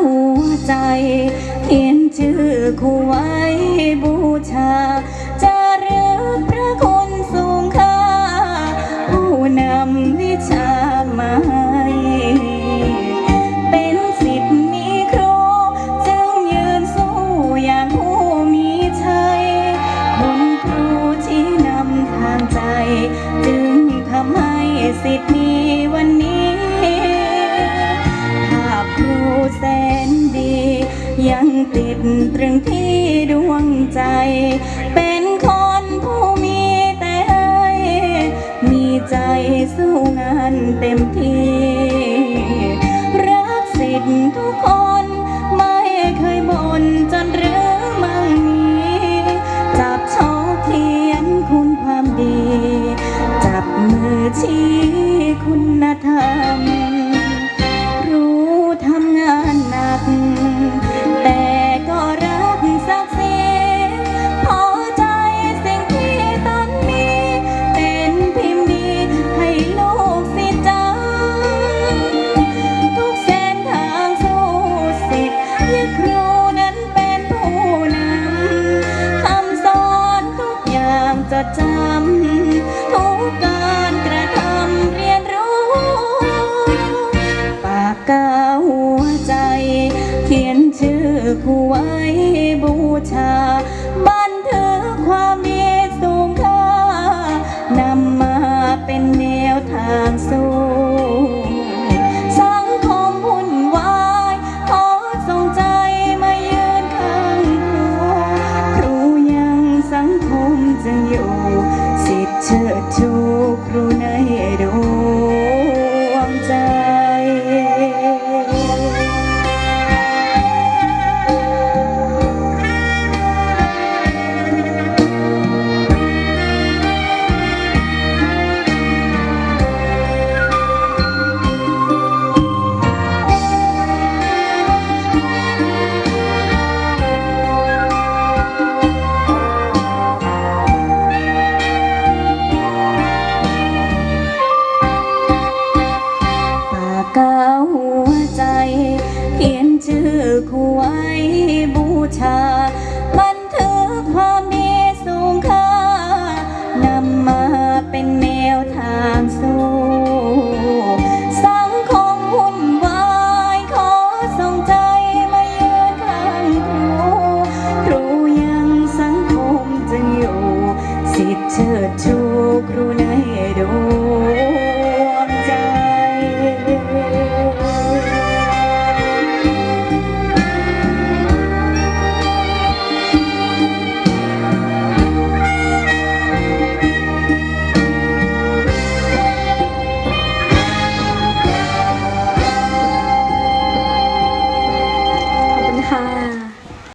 หัวใจเขียนชื่อคู่ไว้บูชา จะรึกพระคุณสูงค่า ผู้นำวิชามาเป็นสิทธิ์มีครูจึงยืนสู้อย่างผู้มีชัยบุญครูที่นำทางใจ จึงทำให้สิทธิ์ แสนดี ยังติดตรึงที่ดวงใจ เป็นคนผู้มีแต่ให้มีใจสู้งานเต็มที่ รักสิทธิ์ทุกคน จดจำทุกการกระทำเรียนรู้ ปากกาหัวใจ เขียนชื่อผู้ไว้บูชา Kau